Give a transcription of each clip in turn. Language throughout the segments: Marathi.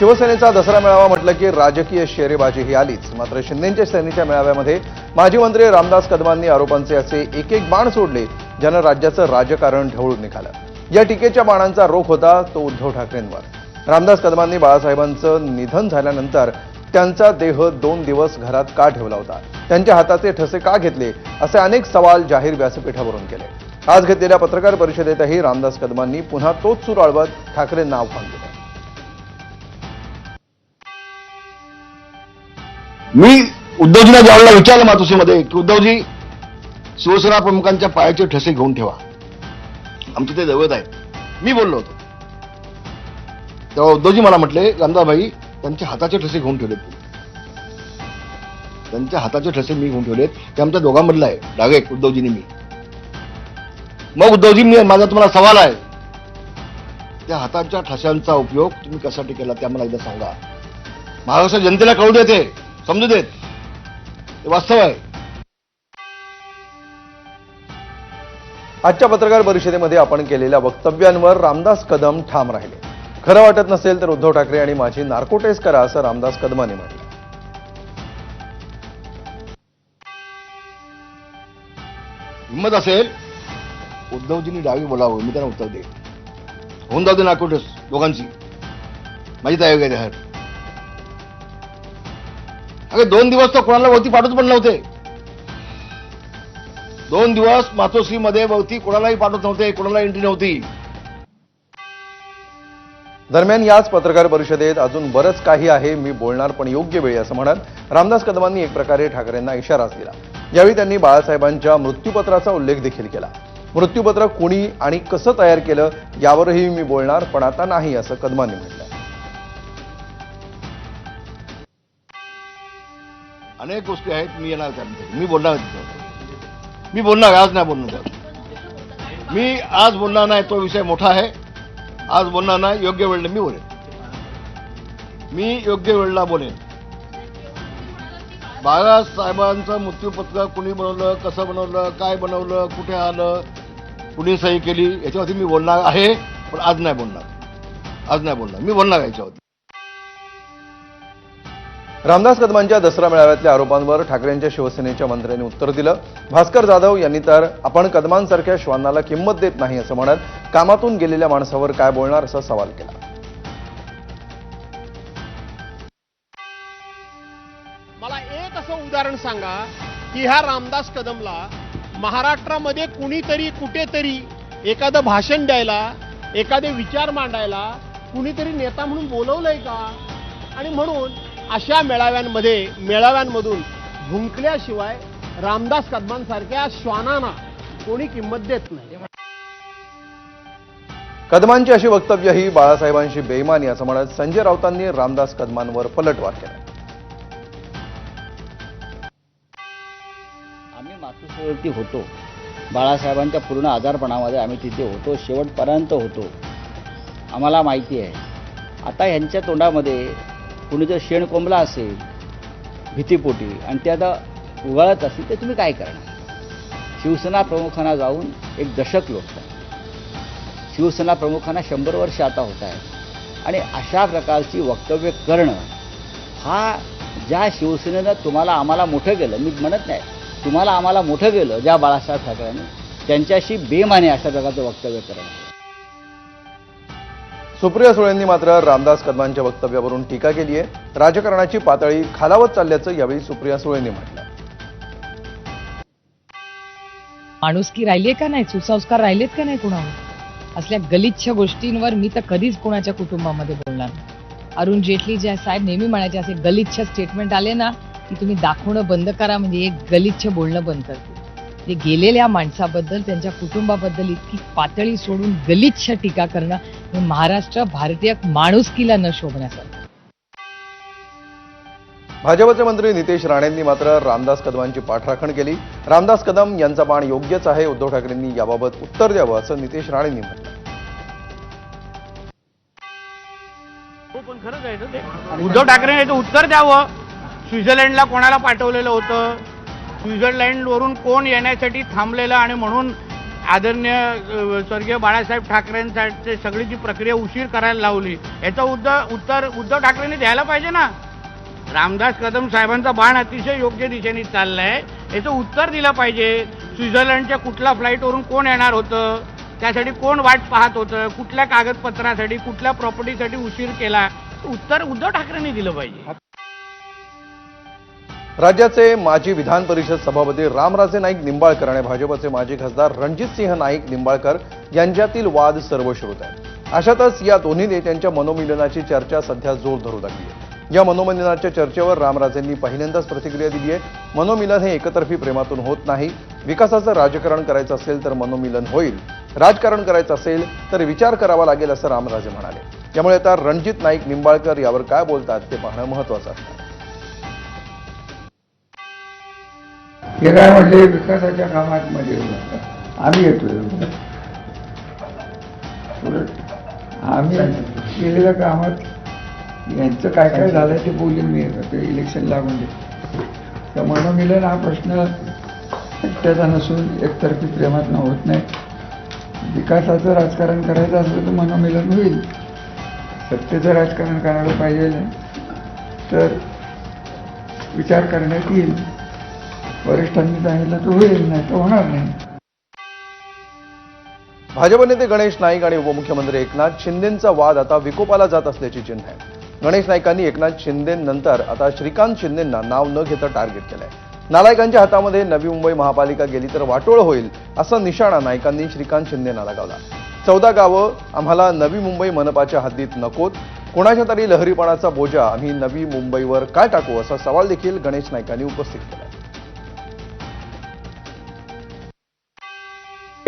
शिवसेनेचा दसरा मेळावा म्हटलं की राजकीय शेरेबाजी ही आलीच. मात्र शिंदेच्या सेनेच्या मेळाव्यामध्ये माजी मंत्री रामदास कदमांनी आरोपांचे असे एक एक बाण सोडले ज्यानं राज्याचं राजकारण ढवळून निघालं. या टीकेच्या बाणांचा रोख होता तो उद्धव ठाकरेंवर. रामदास कदमांनी बाळासाहेबांचं निधन झाल्यानंतर त्यांचा देह दोन दिवस घरात का ठेवला होता? त्यांच्या हाताचे ठसे का घेतले? असे अनेक सवाल जाहीर व्यासपीठावरून केले. आज घेतलेल्या पत्रकार परिषदेतही रामदास कदमांनी पुन्हा तोच सूर अळवत ठाकरेंना आव्हान दिलं. मी उद्धवजींना ज्यावेळेला विचारलं मातोश्रीमध्ये की उद्धवजी शिवसेना प्रमुखांच्या पायाचे ठसे घेऊन ठेवा. आमचे ते दैवत आहे. मी बोललो होतो. तेव्हा उद्धवजी मला म्हटले रामदाभाई त्यांच्या हाताचे ठसे घेऊन ठेवलेत त्यांच्या हाताचे ठसे मी घेऊन ठेवलेत. ते आमच्या दोघांमधलं आहे. डागे उद्धवजींनी मी. मग उद्धवजी मी माझा तुम्हाला सवाल आहे. त्या हाताच्या ठशांचा उपयोग तुम्ही कशासाठी केला ते आम्हाला एकदा सांगा. महाराष्ट्र जनतेला कळू देते. समजू देत. हे वास्तव आहे. आजच्या पत्रकार परिषदेमध्ये आपण केलेल्या वक्तव्यांवर रामदास कदम ठाम राहिले. खरं वाटत नसेल तर उद्धव ठाकरे आणि माझी नार्कोटेस करा असं रामदास कदमाने म्हटलं. हिंमत असेल? उद्धवजींनी डावी बोलावं मी त्यांना उत्तर दे होऊन जाऊ दे नाकोटस दोघांची. माझी तयारी आहे अगं दोन दिवस तर कोणाला वरती पाठवत पण नव्हते. दोन दिवस मातोश्रीमध्ये वरती कोणालाही पाठवत नव्हते कोणाला एंट्री नव्हती. दरम्यान याच पत्रकार परिषदेत अजून बरंच काही आहे मी बोलणार पण योग्य वेळी असं म्हणत रामदास कदमांनी एक प्रकारे ठाकरेंना इशाराच दिला. यावेळी त्यांनी बाळासाहेबांच्या मृत्यूपत्राचा उल्लेख देखील केला. मृत्यूपत्र कुणी आणि कसं तयार केलं यावरही मी बोलणार पण आता नाही असं कदमांनी म्हटलं. अनेक गोष्टी आहेत मी येणार त्यांना मी बोलणार तिथं मी बोलणार आज नाही बोलणार त्यावर. मी आज बोलणार नाही तो विषय मोठा आहे. आज बोलणार नाही योग्य वेळेला मी बोलेन. मी योग्य वेळेला बोलेन. बाळासाहेबांचं मृत्यूपत्र कुणी बनवलं कसं बनवलं काय बनवलं कुठे आलं कुणी सही केली याच्यावरती मी बोलणार आहे पण आज नाही बोलणार. आज नाही बोलणार. मी बोलणार याच्यावरती. रामदास कदमांच्या दसरा मेळाव्यातल्या आरोपांवर ठाकरेंच्या शिवसेनेच्या मंत्र्यांनी उत्तर दिलं. भास्कर जाधव यांनी तर आपण कदमांसारख्या श्वानाला किंमत देत नाही असं म्हणत कामातून गेलेल्या माणसावर काय बोलणार? असा सवाल केला. मला एक असं उदाहरण सांगा की ह्या रामदास कदमला महाराष्ट्रामध्ये कुणीतरी कुठेतरी एखादं भाषण द्यायला एखादे विचार मांडायला कुणीतरी नेता म्हणून बोलवलंय का? आणि म्हणून अशा मेळाव्यांमध्ये मेळाव्यांमधून भुंकल्याशिवाय रामदास कदमांसारख्या श्वानांना कोणी किंमत देत नाही. कदमांची अशी वक्तव्यही बाळासाहेबांशी बेईमानी असं म्हणत संजय राऊतांनी रामदास कदमांवर पलटवार केला. आम्ही मातृश्रीवरती होतो. बाळासाहेबांच्या पूर्ण आजारपणामध्ये आम्ही तिथे होतो. शेवटपर्यंत होतो. आम्हाला माहिती आहे. आता ह्यांच्या तोंडामध्ये कुणी जर शेण कोंबला असेल भीतीपोटी आणि ते आता उगाळत असेल तर तुम्ही काय करणार? शिवसेना प्रमुखांना जाऊन एक दशक लोटतात. शिवसेना प्रमुखांना शंभर वर्ष आता होत आहे आणि अशा प्रकारची वक्तव्य करणं हा ज्या शिवसेनेनं तुम्हाला आम्हाला मोठं केलं मी म्हणत नाही तुम्हाला आम्हाला मोठं केलं ज्या बाळासाहेब ठाकरेंनी त्यांच्याशी बेमाने अशा प्रकारचं वक्तव्य करणं. सुप्रिया सुळेंनी मात्र रामदास कदमांच्या वक्तव्यावरून टीका केली आहे. राजकारणाची पातळी खालावत चालल्याचं यावेळी सुप्रिया सुळेंनी म्हटलं माणुसकी राहिली का नाही? सुसंस्कार राहिलेत का नाही कुणावर? असल्या गलिच्छ गोष्टींवर मी तर कधीच कुणाच्या कुटुंबामध्ये बोलणार नाही. अरुण जेटली जे साहेब नेहमी म्हणायचे असे गलिच्छ स्टेटमेंट आले ना की तुम्ही दाखवणं बंद करा म्हणजे एक गलिच्छ बोलणं बंद करते. ते गेलेल्या माणसाबद्दल त्यांच्या कुटुंबाबद्दल इतकी पातळी सोडून गलिच्छ टीका करणं महाराष्ट्र भारतीय माणुसकीला न शोभण्यासारखं. भाजपचे मंत्री नितेश राणेंनी मात्र रामदास कदमांची पाठराखण केली. रामदास कदम यांचा बाण योग्यच आहे उद्धव ठाकरेंनी याबाबत उत्तर द्यावं असं नितेश राणेंनी म्हटलं. पण खरंच आहे ना ते उद्धव ठाकरेने याचं उत्तर द्यावं. स्वित्झर्लंडला कोणाला पाठवलेलं होतं? स्वित्झर्लंडवरून कोण येण्यासाठी थांबलेलं आणि म्हणून आदरणीय स्वर्गीय बाळासाहेब ठाकरेंसाठी सगळी जी प्रक्रिया उशीर करायला लावली याचं उद्धव उत्तर उद्धव ठाकरेंनी द्यायला पाहिजे ना? रामदास कदम साहेबांचा बाण अतिशय योग्य दिशेने चाललाय याचं उत्तर दिलं पाहिजे. स्वित्झर्लंडच्या कुठल्या फ्लाईटवरून कोण येणार होतं? त्यासाठी कोण वाट पाहत होतं? कुठल्या कागदपत्रासाठी कुठल्या प्रॉपर्टीसाठी उशीर केला? उत्तर उद्धव ठाकरेंनी दिलं पाहिजे. राज्याचे माजी विधान परिषद सभापती रामराजे नाईक निंबाळकर आणि भाजपचे माजी खासदार रणजितसिंह नाईक निंबाळकर यांच्यातील वाद सर्वश्रुत आहे अशातच या दोन्ही नेत्यांच्या मनोमिलनाची चर्चा सध्या जोर धरू लागली आहे. या मनोमिलनाच्या चर्चेवर रामराजेंनी पहिल्यांदाच प्रतिक्रिया दिली आहे. मनोमिलन हे एकतर्फी प्रेमातून होत नाही. विकासाचं राजकारण करायचं असेल तर मनोमिलन होईल. राजकारण करायचं असेल तर विचार करावा लागेल असं रामराजे म्हणाले. त्यामुळे आता रणजित नाईक निंबाळकर यावर काय बोलतात ते पाहणं महत्वाचं असतं. हे काय म्हटले? विकासाच्या कामात मध्ये आम्ही येतोय. आम्ही केलेल्या कामात यांचं काय काय झालं ते बोलून मी ते इलेक्शन लागून दे. तर मनोमिलन हा प्रश्न एकट्याचा नसून एकतर्फी प्रेमातनं होत नाही. विकासाचं राजकारण करायचं असलं तर मनोमिलन होईल. सत्तेचं राजकारण करायला पाहिजे. तर विचार करण्यात येईल. वरिष्ठांनी सांगितलं तर होईल नाही तर होणार नाही. भाजप नेते गणेश नाईक आणि उपमुख्यमंत्री एकनाथ शिंदेंचा वाद आता विकोपाला जात असल्याची चिन्ह आहे. गणेश नाईकांनी एकनाथ शिंदेनंतर आता श्रीकांत शिंदेंना नाव न घेता टार्गेट केलंय. नालायकांच्या हातामध्ये नवी मुंबई महापालिका गेली तर वाटोळ होईल असा निशाणा नाईकांनी श्रीकांत शिंदेना लगावला. चौदा गावं आम्हाला नवी मुंबई मनपाच्या हद्दीत नकोत कोणाच्या तरी लहरीपणाचा बोजा आम्ही नवी मुंबईवर काय टाकू असा सवाल देखील गणेश नाईकांनी उपस्थित केला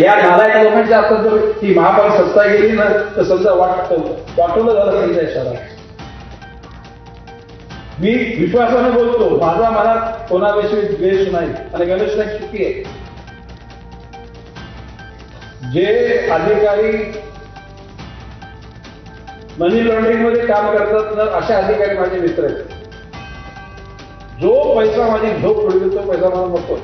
या नालायक लोकांच्या आता जर ही महापालिका सत्ता गेली ना तर समजा वाट वाटवलं झालं त्यांच्या शहरात. मी विश्वासाने बोलतो माझा मनात कोणाविषयी द्वेष नाही आणि गणेश नाईक चुकी आहे. जे अधिकारी मनी लॉन्ड्रिंगमध्ये काम करतात तर असे अधिकारी माझे मित्र आहेत. जो पैसा माझी झोप उडवेल तो पैसा मला नको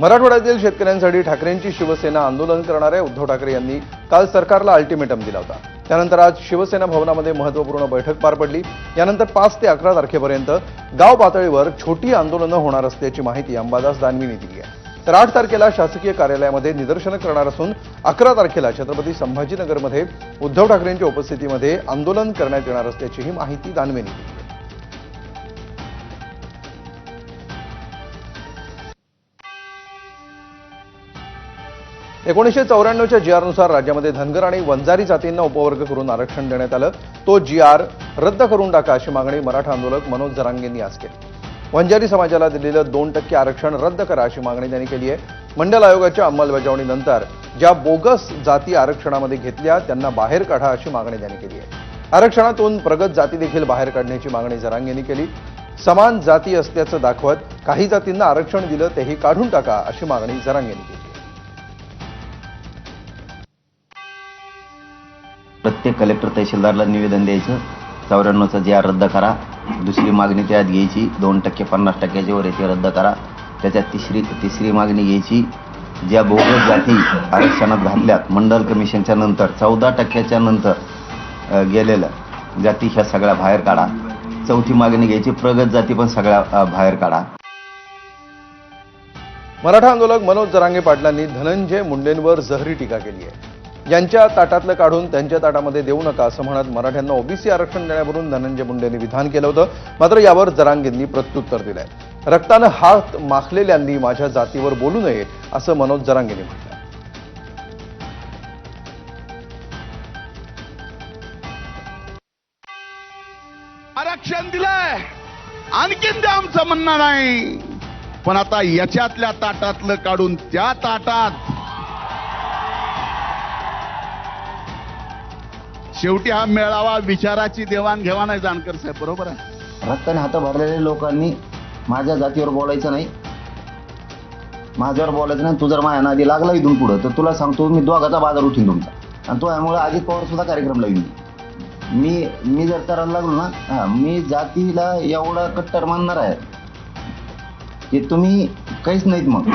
मराठवाड्यातील शेतकऱ्यांसाठी ठाकरेंची शिवसेना आंदोलन करणाऱ्या उद्धव ठाकरे यांनी काल सरकारला अल्टिमेटम दिला होता. त्यानंतर आज शिवसेना भवनामध्ये महत्त्वपूर्ण बैठक पार पडली. यानंतर पाच ते अकरा तारखेपर्यंत गाव पातळीवर छोटी आंदोलनं होणार असल्याची माहिती अंबादास दानवीने दिली आहे. तर आठ तारखेला शासकीय कार्यालयामध्ये निदर्शनं करणार असून अकरा तारखेला छत्रपती संभाजीनगरमध्ये उद्धव ठाकरेंच्या उपस्थितीमध्ये आंदोलन करण्यात येणार असल्याचीही माहिती दानवेंनी दिली. एकोणीसशे चौऱ्याण्णवच्या जी आरनुसार राज्यामध्ये धनगर आणि वंजारी जातींना उपवर्ग करून आरक्षण देण्यात आलं. तो जी आर रद्द करून टाका अशी मागणी मराठा आंदोलक मनोज जरांगेंनी आज केली. वंजारी समाजाला दिलेलं दोन टक्के आरक्षण रद्द करा अशी मागणी त्यांनी केली आहे. मंडल आयोगाच्या अंमलबजावणीनंतर ज्या बोगस जाती आरक्षणामध्ये घेतल्या त्यांना बाहेर काढा अशी मागणी त्यांनी केली आहे. आरक्षणातून प्रगत जाती देखील बाहेर काढण्याची मागणी जरांगेंनी केली. समान जाती असल्याचं दाखवत काही जातींना आरक्षण दिलं तेही काढून टाका अशी मागणी जरांगेंनी केली. प्रत्येक कलेक्टर तहसीलदारला निवेदन द्यायचं. चौऱ्याण्णवचा जे आर रद्द करा. दुसरी मागणी त्यात घ्यायची. दोन टक्के पन्नास टक्क्याच्या वर येते रद्द करा. त्याच्यात तिसरी तिसरी मागणी घ्यायची. ज्या बहुगत जाती आरक्षणात घातल्यात मंडल कमिशनच्या नंतर चौदा टक्क्याच्या नंतर गेलेल्या जाती ह्या सगळ्या बाहेर काढा. चौथी मागणी घ्यायची. प्रगत जाती पण सगळ्या बाहेर काढा. मराठा आंदोलक मनोज जरांगे पाटलांनी धनंजय मुंडेंवर जहरी टीका केली आहे. यांच्या ताटातलं काढून त्यांच्या ताटामध्ये देऊ नका असं म्हणत मराठ्यांना ओबीसी आरक्षण देण्यावरून धनंजय मुंडेंनी विधान केलं होतं. मात्र यावर जरांगेंनी प्रत्युत्तर दिलंय. रक्तानं हात माखलेल्यांनी माझ्या जातीवर बोलू नये असं मनोज जरांगेंनी म्हटलं आरक्षण दिलंय. आणखीन ते आमचं म्हणणं नाही. पण आता याच्यातल्या ताटातलं काढून त्या ताटात शेवटी हा मेळावा विचाराची देवाणघेवाण आहे जानकर साहेब बरोबर आहे? रक्ताने हात भरलेल्या लोकांनी माझ्या जातीवर बोलायचं नाही. माझ्यावर बोलायचं नाही तू जर माझ्या नादी लागला इथून पुढं तर तुला सांगतो मी दोघाचा बाजार उठीन तुमचा. आणि तो यामुळे अजित पवार सुद्धा कार्यक्रम लावीन मी मी जर करायला लागलो ना हा मी जातीला एवढा कट्टर मानणार आहे की तुम्ही काहीच नाहीत मग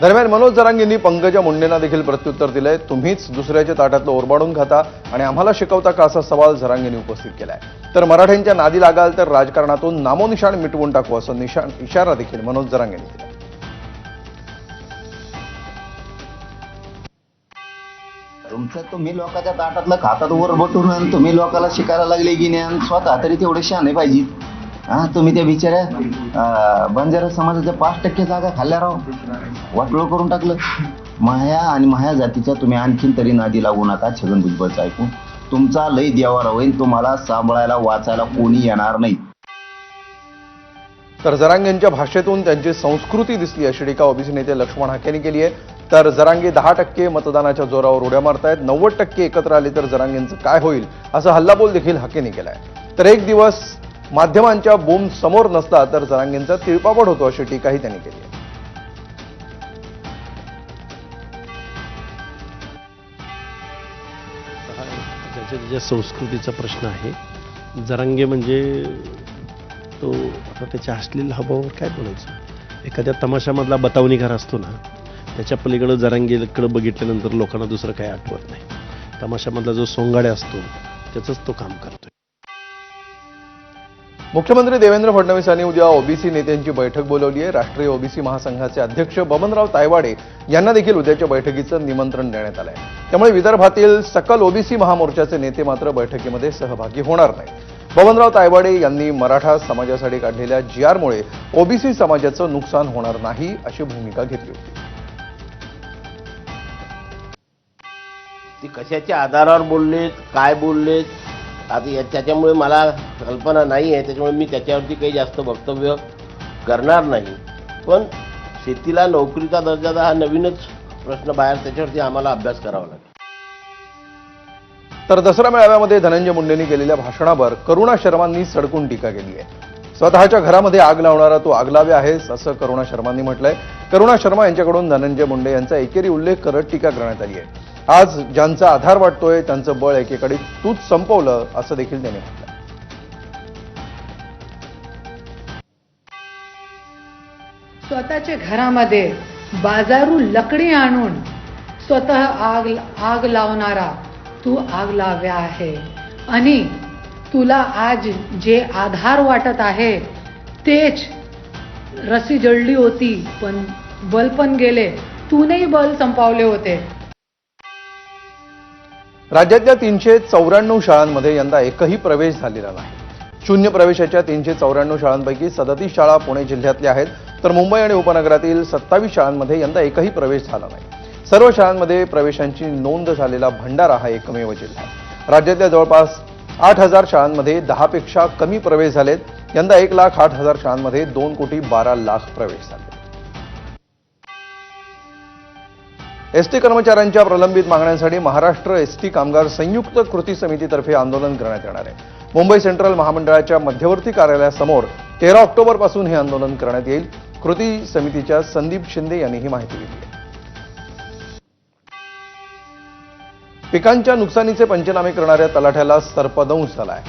दरम्यान मनोज जरांगेंनी पंकजा मुंडेंना देखील प्रत्युत्तर दिलंय. तुम्हीच दुसऱ्याच्या ताटातलं ओरबाडून खाता आणि आम्हाला शिकवता का असा सवाल जरांगेंनी उपस्थित केलाय. तर मराठ्यांच्या नादी लागाल तर राजकारणातून नामोनिशाण मिटवून टाकू असं निशाण इशारा देखील मनोज जरांगेंनी दिला तुमचं तुम्ही लोकांच्या ताटातलं खातात वर बटून तुम्ही लोकांना शिकायला लागले की नाही? आणि स्वतः तरी तेवढे शहाणे पाहिजे हा तुम्ही त्या बिचाऱ्या बंजारा समाजाच्या पाच टक्के जागा खाल्ल्या राव. वाटोळ करून टाकलं. माया आणि माया जातीच्या तुम्ही आणखीन तरी नादी लागू नका छगन भुजबळचं ऐकून. तुमचा लय देवारा होईल तुम्हाला सांभाळायला वाचायला कोणी येणार नाही. तर जरांगेंच्या भाषेतून त्यांची संस्कृती दिसली अशी टीका ओबीसी नेते लक्ष्मण हाकेंनी केली आहे तर जरांगे दहा टक्के मतदानाच्या जोरावर उड्या मारतायत. नव्वद टक्के एकत्र आले तर जरांगेंचं काय होईल? असा हल्लाबोल देखील हाकेंनी केलाय. तर एक दिवस माध्यमांच्या बोंब समोर नसला तर जरांगेंचा तिळपापड होतो अशी टीकाही त्यांनी केली आहे. ज्या ज्याच्या संस्कृतीचा प्रश्न आहे. जरांगे म्हणजे तो आता त्याच्या अश्लील हवावर काय बोलायचं? एखाद्या तमाशामधला बतावणीकार असतो ना त्याच्या पलीकडं जरांगेकडं बघितल्यानंतर लोकांना दुसरं काही आठवत नाही. तमाशामधला जो सोंगाड्या असतो त्याचंच तो काम करतो मुख्यमंत्री देवेंद्र फडणवीस यांनी उद्या ओबीसी नेत्यांची बैठक बोलवली आहे. राष्ट्रीय ओबीसी महासंघाचे अध्यक्ष बबनराव तायवाडे यांना देखील उद्याच्या बैठकीचं निमंत्रण देण्यात आलंय. त्यामुळे विदर्भातील सकल ओबीसी महामोर्चाचे नेते मात्र बैठकीमध्ये सहभागी होणार नाही बबनराव तायवाडे यांनी मराठा समाजासाठी काढलेल्या जीआरमुळे ओबीसी समाजाचं नुकसान होणार नाही अशी भूमिका घेतली होती. ती कशाच्या आधारावर बोललेत? काय बोललेत? आता या त्याच्यामुळे मला कल्पना नाही आहे त्याच्यामुळे मी त्याच्यावरती काही जास्त वक्तव्य करणार नाही. पण शेतीला नोकरीचा दर्जाचा हा नवीनच प्रश्न बाहेर त्याच्यावरती आम्हाला अभ्यास करावा लागेल. तर दसरा मेळाव्यामध्ये धनंजय मुंडेंनी केलेल्या भाषणावर करुणा शर्मांनी सडकून टीका केली आहे. स्वतःच्या घरामध्ये आग लावणारा तू आगलावे आहेस असं करुणा शर्मांनी म्हटलंय. करुणा शर्मा यांच्याकडून धनंजय मुंडे यांचा एकेरी उल्लेख करत टीका करण्यात आली आहे. आज ज्यांचा आधार वाटतोय त्यांचं बळ एकेकडे तूच संपवलं असं देखील त्याने म्हटलं. स्वतःच्या घरामध्ये बाजारू लकडी आणून स्वतः आग आग लावणारा तू आग लाव्या आहे. आणि तुला आज जे आधार वाटत आहे तेच रसी जळली होती पण बल पण गेले. तूनही बल संपावले होते. राज्यातल्या तीनशे चौऱ्याण्णव शाळांमध्ये यंदा एकही प्रवेश झालेला नाही. शून्य प्रवेशाच्या तीनशे चौऱ्याण्णव शाळांपैकी सदतीस शाळा पुणे जिल्ह्यातल्या आहेत तर मुंबई आणि उपनगरातील सत्तावीस शाळांमध्ये यंदा एकही प्रवेश झाला नाही. सर्व शाळांमध्ये प्रवेशांची नोंद झालेला भंडारा हा एकमेव जिल्हा. राज्यातल्या जवळपास आठ हजार शाळांमध्ये दहापेक्षा कमी प्रवेश झालेत. यंदा एक लाख आठ हजार शाळांमध्ये दोन कोटी बारा लाख प्रवेश झाले. एसटी कर्मचाऱ्यांच्या प्रलंबित मागण्यांसाठी महाराष्ट्र एसटी कामगार संयुक्त कृती समितीतर्फे आंदोलन करण्यात येणार आहे. मुंबई सेंट्रल महामंडळाच्या मध्यवर्ती कार्यालयासमोर तेरा ऑक्टोबरपासून हे आंदोलन करण्यात येईल. कृती समितीच्या संदीप शिंदे यांनी ही माहिती दिली पिकांच्या नुकसानीचे पंचनामे करणाऱ्या तलाठ्याला सर्पदंश झालाय.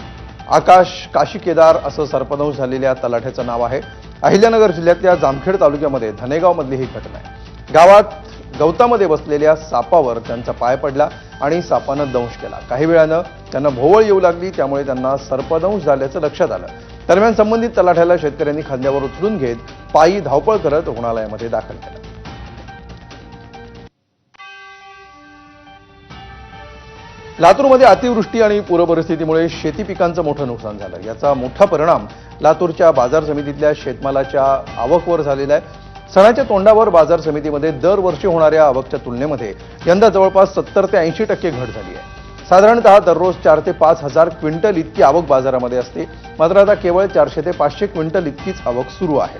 आकाश काशी केदार असं सर्पदंश झालेल्या तलाठ्याचं नाव आहे. अहिल्यानगर जिल्ह्यातल्या जामखेड तालुक्यामध्ये धनेगावमधली ही घटना आहे. गावात गवतामध्ये बसलेल्या सापावर त्यांचा पाय पडला आणि सापानं दंश केला. काही वेळानं त्यांना भोवळ येऊ लागली त्यामुळे त्यांना सर्पदंश झाल्याचं लक्षात आलं. दरम्यान संबंधित तलाठ्याला शेतकऱ्यांनी खांद्यावर उचलून घेत पायी धावपळ करत रुग्णालयामध्ये दाखल केलं. लातूरमध्ये अतिवृष्टी आणि पूरपरिस्थितीमुळे शेती पिकांचं मोठं नुकसान झालं. याचा मोठा परिणाम लातूरच्या बाजार समितीतल्या शेतमालाच्या आवकवर झालेला आहे. सणाच्या तोंडावर बाजार समितीमध्ये दरवर्षी होणाऱ्या आवकच्या तुलनेमध्ये यंदा जवळपास सत्तर ते ऐंशी टक्के घट झाली आहे. साधारणतः दररोज चार ते पाच हजार क्विंटल इतकी आवक बाजारामध्ये असते. मात्र आता केवळ चारशे ते पाचशे क्विंटल इतकीच आवक सुरू आहे.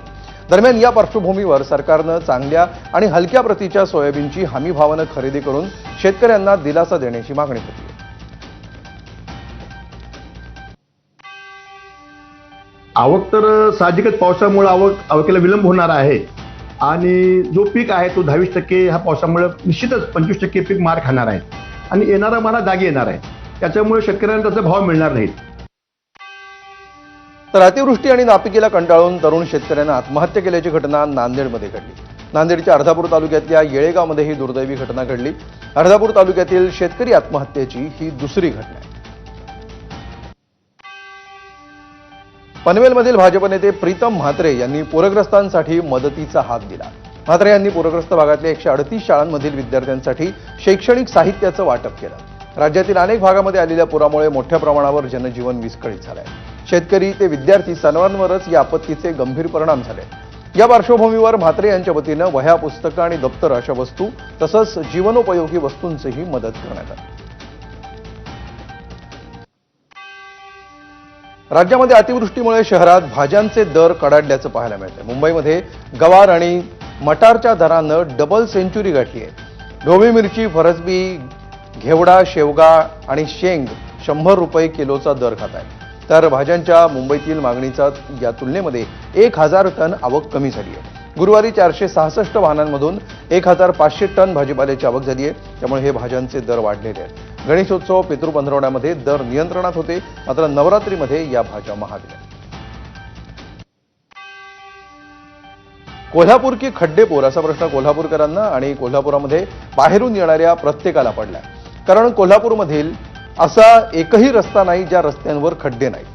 दरम्यान या पार्श्वभूमीवर सरकारनं चांगल्या आणि हलक्या प्रतीच्या सोयाबीनची हमी भावानं खरेदी करून शेतकऱ्यांना दिलासा देण्याची मागणी होती आवक तर साहजिकच पावसामुळे आवक आवकेला विलंब होणार आहे. आणि जो पीक आहे तो दहावीस टक्के ह्या पावसामुळे निश्चितच पंचवीस टक्के पीक मार खाणार आहे. आणि येणारा मला जागी येणार आहे. त्याच्यामुळे शेतकऱ्यांना त्याचा भाव मिळणार नाही तर अतिवृष्टी आणि नापिकीला कंटाळून तरुण शेतकऱ्यांना आत्महत्या केल्याची घटना नांदेडमध्ये घडली. नांदेडच्या अर्धापूर तालुक्यातल्या येळेगावमध्ये ही दुर्दैवी घटना घडली. अर्धापूर तालुक्यातील शेतकरी आत्महत्येची ही दुसरी घटना आहे. पनवेलमधील भाजप नेते प्रीतम म्हात्रे यांनी पूरग्रस्तांसाठी मदतीचा हात दिला. म्हात्रे यांनी पूरग्रस्त भागातल्या एकशे अडतीस शाळांमधील विद्यार्थ्यांसाठी शैक्षणिक साहित्याचं वाटप केलं. राज्यातील अनेक भागामध्ये आलेल्या पुरामुळे मोठ्या प्रमाणावर जनजीवन विस्कळीत झालंय. शेतकरी ते विद्यार्थी सर्वांवरच या आपत्तीचे गंभीर परिणाम झाले. या पार्श्वभूमीवर म्हात्रे यांच्या वतीनं वह्या पुस्तकं आणि दप्तर अशा वस्तू तसंच जीवनोपयोगी वस्तूंचीही मदत करण्यात आली. राज्यामध्ये अतिवृष्टीमुळे शहरात भाज्यांचे दर कडाडल्याचं पाहायला मिळतं मुंबईमध्ये गवार आणि मटारच्या दरानं डबल सेंचुरी गाठली आहे ढोबी मिरची फरसबी घेवडा शेवगा आणि शेंग शंभर रुपये किलोचा दर खात आहे तर भाज्यांच्या मुंबईतील मागणीचा या तुलनेमध्ये एक हजार टन आवक कमी झाली आहे. गुरुवारी चारशे सहासष्ट वाहनांमधून एक हजार पाचशे टन भाजीपाल्याची आवक झाली आहे. त्यामुळे हे भाज्यांचे दर वाढलेले आहेत. गणेशोत्सव पितृपंधरवड्यामध्ये दर नियंत्रणात होते. मात्र नवरात्रीमध्ये या भाज्या महागल्या. कोल्हापूर की खड्डेपूर असा प्रश्न कोल्हापूरकरांना आणि कोल्हापुरामध्ये बाहेरून येणाऱ्या प्रत्येकाला पडला कारण कोल्हापूरमधील असा एकही रस्ता नाही ज्या रस्त्यांवर खड्डे नाहीत.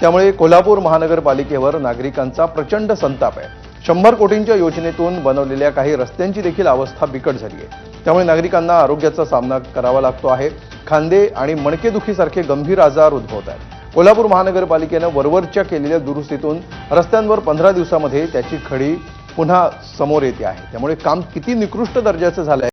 त्यामुळे कोल्हापूर महानगरपालिकेवर नागरिकांचा प्रचंड संताप आहे. शंभर कोटींच्या योजनेतून बनवलेल्या काही रस्त्यांची देखील अवस्था बिकट झाली आहे. त्यामुळे नागरिकांना आरोग्याचा सामना करावा लागतो आहे. खांदे आणि मणकेदुखीसारखे गंभीर आजार उद्भवत आहेत. कोल्हापूर महानगरपालिकेनं वरवरच्या केलेल्या दुरुस्तीतून रस्त्यांवर पंधरा दिवसामध्ये त्याची खडी पुन्हा समोर येते आहे. त्यामुळे काम किती निकृष्ट दर्जाचं झालंय